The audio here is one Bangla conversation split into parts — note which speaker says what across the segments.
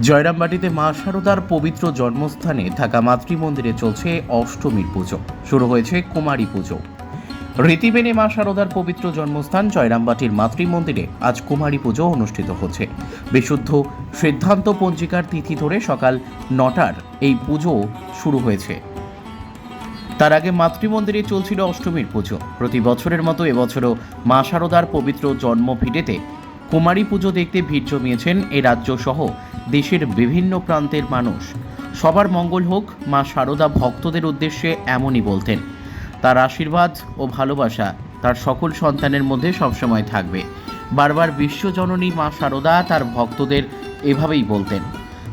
Speaker 1: জয়রামবাটিতে মা শারদার পবিত্র জন্মস্থানে থাকা মাতৃমন্দিরে চলছে অষ্টমীর পুজো। শুরু হয়েছে কুমারী পুজো। রীতি মেনে মা শারদার পবিত্র জন্মস্থান জয়রামবাটির মাতৃমন্দিরে আজ কুমারী পুজো অনুষ্ঠিত হচ্ছে। বিশুদ্ধ সিদ্ধান্ত পঞ্জিকার তিথি ধরে সকাল নটার এই পুজো শুরু হয়েছে। তার আগে মাতৃমন্দিরে চলছিল অষ্টমীর পুজো। প্রতি বছরের মতো এবছরও মা শারদার পবিত্র জন্মভিটেতে কুমারী পুজো দেখতে ভিড় জমিয়েছেন এ রাজ্য সহ দেশের বিভিন্ন প্রান্তের মানুষ। সবার মঙ্গল হোক, মা শারদা ভক্তদের উদ্দেশ্যে এমনই বলতেন। তার আশীর্বাদ ও ভালোবাসা তার সকল সন্তানের মধ্যে সবসময় থাকবে। বারবার বিশ্বজননী মা শারদা তার ভক্তদের এভাবেই বলতেন,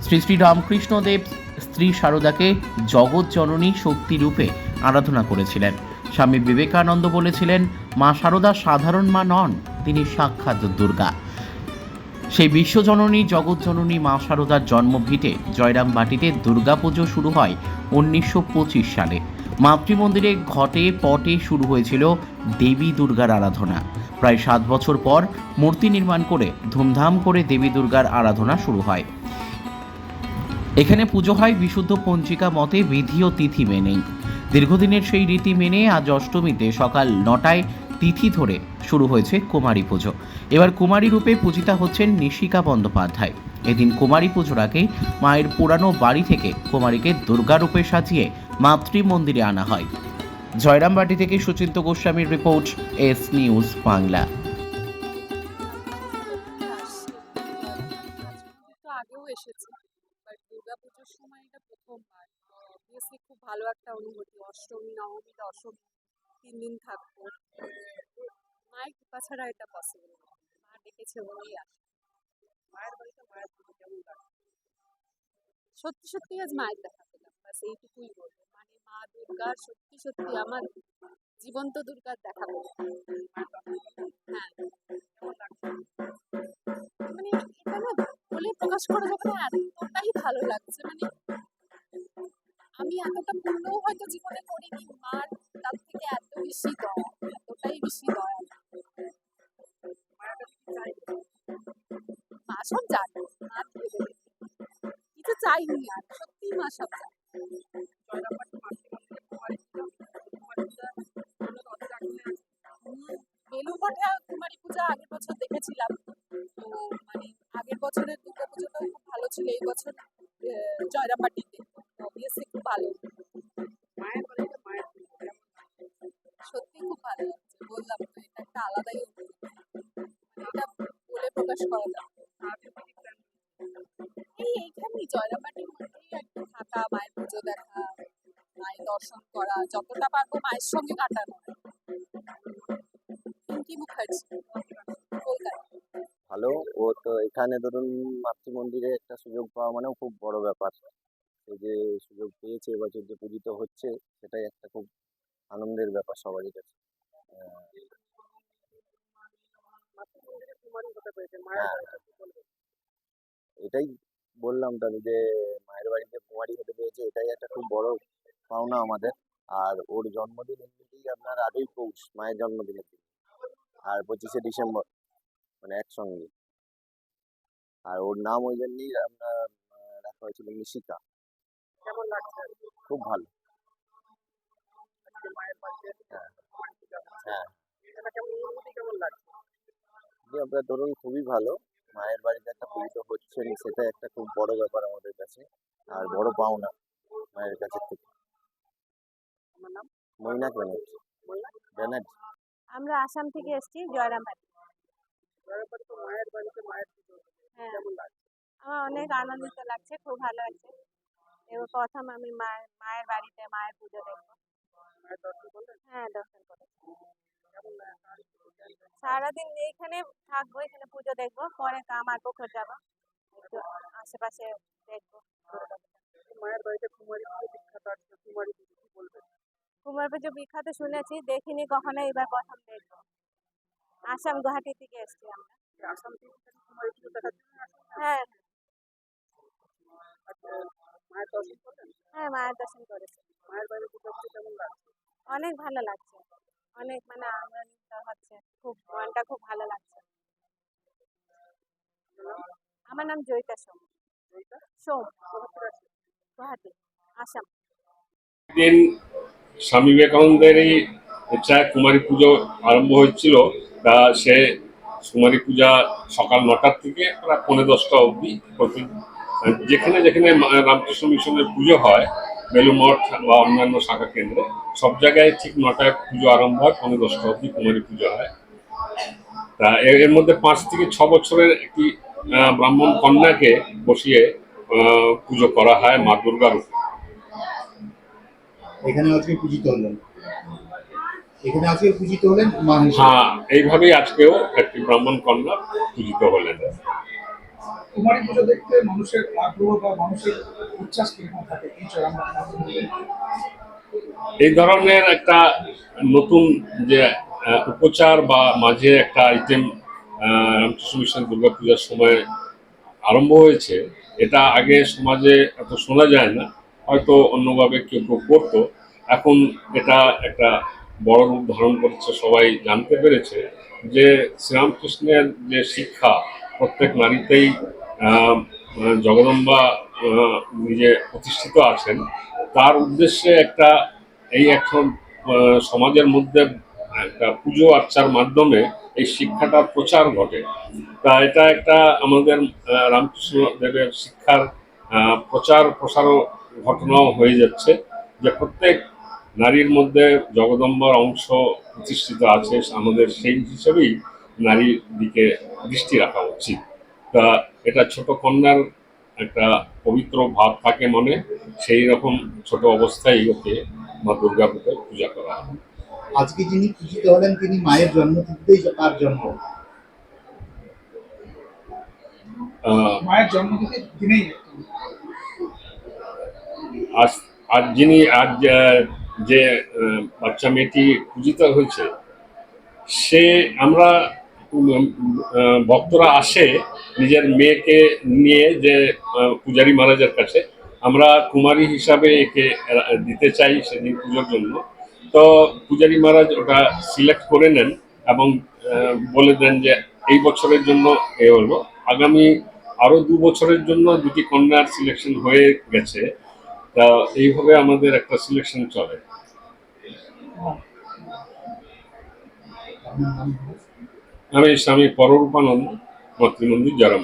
Speaker 1: শ্রী শ্রী রামকৃষ্ণদেব স্ত্রী শারদাকে জগৎ জননী শক্তিরূপে আরাধনা করেছিলেন। স্বামী বিবেকানন্দ বলেছিলেন, মা শারদা সাধারণ মা নন, তিনি সাক্ষাৎ দুর্গা। সেই বিশ্বজননী, জগৎজননী মা শারদার জন্মভিটে জয়রাম বাটিতে দুর্গাপুজো শুরু হয় উনিশশো পঁচিশ সালে। মাতৃমন্দিরে ঘটে, পটে শুরু হয়েছিল দেবী দুর্গার আরাধনা। প্রায় সাত বছর পর মূর্তি নির্মাণ করে ধুমধাম করে দেবী দুর্গার আরাধনা শুরু হয়। এখানে পুজো হয় বিশুদ্ধ পঞ্জিকা মতে বিধি ও তিথি মেনেই। দীর্ঘদিনের সেই রীতি মেনে আজ অষ্টমীতে সকাল নটায় তিথি ধরে শুরু হয়েছে কুমারী পুজো। এবার কুমারী রূপে পূজিতা হচ্ছেন নিশিকা বন্দ্যোপাধ্যায়। এদিন কুমারী পুজোর আগে মায়ের পুরানো বাড়ি থেকে কুমারীকে দুর্গা রূপে সাজিয়ে মাতৃমন্দিরে আনা হয়। জয়রামবাটি থেকে সুচিন্ত গোস্বামীর রিপোর্ট, এস নিউজ বাংলা।
Speaker 2: খুব ভালো একটা অনুভূতি। অষ্টমী, নবমী, দশমী। তিন দিন থাকব। মায়ের কৃপা ছাড়া এটা পসিবল মা ডেকেছে বলেই আসে। মায়ের বাড়িতে মায়ের পুজো কেমন সত্যি সত্যি আজ মায়ের দেখা পেলাম। বাস এইটুকুই বলব। মানে মা দুর্গার সত্যি সত্যি আমার জীবন্ত দুর্গার দেখা পেলাম। হ্যাঁ মানে এটা না বলে প্রকাশ করা যাবে না, এতটাই ভালো লাগছে। মানে আমি এতটা পুণ্যও হয়তো সব দেবে কিছু চাইনি আর সত্যি মা সব জানে বেলুমঠে কুমারী পূজা আগের বছর দেখেছিলাম তো মানে আগের বছরের দুর্গা পুজোটাও খুব ভালো ছিল এই বছর জয়রামবাটিতে অবভিয়াসলি খুব ভালো। জয়রামবাটির মধ্যেই একটা থাকা মায়ের পুজো দেখা মায়ের দর্শন করা যতটা পারব মায়ের সঙ্গে কাটানো। পিঙ্কি মুখার্জি কলকাতা
Speaker 3: ভালো। ও তো এখানে ধরুন মাতৃমন্দিরে একটা সুযোগ পাওয়া মানেও খুব বড় ব্যাপার। সে যে সুযোগ পেয়েছে এবছর যে পূজিত হচ্ছে সেটাই একটা খুব আনন্দের ব্যাপার সবারই কাছে। হ্যাঁ, এটাই বললাম তো আমি যে মায়ের বাড়িতে কুমারী হতে পেরেছে এটাই একটা খুব বড় পাওনা আমাদের। আর ওর জন্মদিন এমনিতেই আপনার আটই পৌষ মায়ের জন্মদিনের দিন আর পঁচিশে ডিসেম্বর মানে একসঙ্গে। আর ওর নাম ওই জন্যই আপনার রাখা হয়েছিল নিশিকা।
Speaker 2: কেমন লাগছে?
Speaker 3: খুব ভালো।
Speaker 2: মায়ের
Speaker 3: হ্যাঁ। হ্যাঁ। আপনার ধরুন খুবই ভালো। মায়ের বাড়িতে একটা পূজিত হচ্ছেন সেটা একটা খুব বড় ব্যাপার আমাদের কাছে আর বড় পাওনা মায়ের কাছে থেকে। মৈনাক ব্যানার্জি। ব্যানার্জি।
Speaker 4: আমরা আসাম থেকে এসেছি জয়রামবাটি
Speaker 2: জয়রামবাটি তো মায়ের বাড়িতে মায়ের পুজো
Speaker 4: হ্যাঁ। আমার অনেক আনন্দিত লাগছে খুব ভালো লাগছে। এবার প্রথম আমি মায়ের মায়ের বাড়িতে মায়ের পুজো দেখব। হ্যাঁ দর্শন করেছি। সারাদিন এইখানে থাকব এখানে পুজো দেখব পরে আমার পুকুর যাব। আশেপাশে দেখব।
Speaker 2: মায়ের বাড়িতে কুমারী পুজো বিখ্যাত আছে কুমারী পুজো কি বলবেন
Speaker 4: কুমার পুজো বিখ্যাত শুনেছি দেখিনি কখনো এবার প্রথম দেখব। আসাম গুয়াহাটি থেকে এসেছি আমরা।
Speaker 2: আসাম থেকে কুমারী পুজো দেখার
Speaker 4: হ্যাঁ।
Speaker 2: আচ্ছা, মায়ের দর্শন করলেন
Speaker 4: হ্যাঁ মায়ের দর্শন করেছি।
Speaker 2: মায়ের বাড়িতে পুজো হচ্ছে কেমন লাগছে?
Speaker 4: অনেক ভালো লাগছে। অনেক মানে আনন্দ ভালো লাগছে। আমার নাম জয়িতা সোম। সোম গুয়াহাটি। আসাম।
Speaker 5: দিন স্বামী বিবেকানন্দেরই ইচ্ছায় কুমারী পুজো আরম্ভ হয়েছিল। তা সে কুমারী পূজা সকাল নটার থেকে প্রায় পৌনে দশটা অবধি যেখানে যেখানে রামকৃষ্ণ মিশনের পুজো হয় বেলুমঠ বা অন্যান্য শাখা কেন্দ্রে সব জায়গায় ঠিক নটায় পুজো আরম্ভ হয় পৌনে দশটা অবধি কুমারী পুজো হয়। তা এর মধ্যে পাঁচ থেকে ছ বছরের একটি ব্রাহ্মণ কন্যাকে বসিয়ে পুজো করা হয় মা দুর্গার উপর।
Speaker 6: এখানে আজকে পূজিত হলেন। এখানে আজকে পূজিত হলেন মা
Speaker 5: হ্যাঁ এইভাবেই আজকেও একটি ব্রাহ্মণ কন্যা পূজিত হলেন।
Speaker 7: কুমারী পুজো দেখতে মানুষের আগ্রহ বা মানুষের উচ্ছ্বাস কীরকম থাকে? এই
Speaker 5: এই ধরনের একটা নতুন যে উপচার বা মাঝে একটা আইটেম রামকৃষ্ণ মিশন দুর্গাপূজার সময় আরম্ভ হয়েছে, এটা আগে সমাজে এত শোনা যায় না, হয়তো অন্যভাবে কেউ কেউ করতো। এখন এটা একটা বড় রূপ ধারণ করেছে, সবাই জানতে পেরেছে যে শ্রীরামকৃষ্ণের যে শিক্ষা প্রত্যেক নারীতেই জগদম্বা নিজে প্রতিষ্ঠিত আছেন, তার উদ্দেশ্যে একটা এই এখন সমাজের মধ্যে একটা পুজো আর্চার মাধ্যমে এই শিক্ষাটার প্রচার ঘটে। তা এটা একটা আমাদের রামকৃষ্ণ দেবের শিক্ষার প্রচার প্রসারও ঘটনাও হয়ে যাচ্ছে যে প্রত্যেক নারীর মধ্যে জগদম্বর অংশ প্রতিষ্ঠিত আছে আমাদের সেই হিসেবেই নারীর দিকে দৃষ্টি রাখা উচিত। তা এটা ছোট কন্যার একটা পবিত্র ভাব থাকে মনে, সেই রকম ছোট অবস্থায় ওকে মা দুর্গা পূজা করা হয়।
Speaker 6: আজকে যিনি পূজিত হলেন তিনি মায়ের জন্মতিথিতেই তার জন্ম।
Speaker 7: মায়ের দিনেই
Speaker 5: আজ আজ যিনি আজ যে বাচ্চা মেয়েটি পূজিত হয়েছে সে আমরা ভক্তরা আসে নিজের মেয়েকে নিয়ে যে পূজারী মহারাজের কাছে। আমরা কুমারী হিসাবে একে দিতে চাই সেদিন পুজোর জন্য। তো পূজারী মহারাজ ওটা সিলেক্ট করে নেন এবং বলে দেন যে এই বছরের জন্য এ হলো। আগামী আরও দু বছরের জন্য দুটি কন্যার সিলেকশন হয়ে গেছে। তা এইভাবে আমাদের একটা সিলেকশন চলে। আমি স্বামী পররূপানন্দ, মাতৃমন্দির জরাম।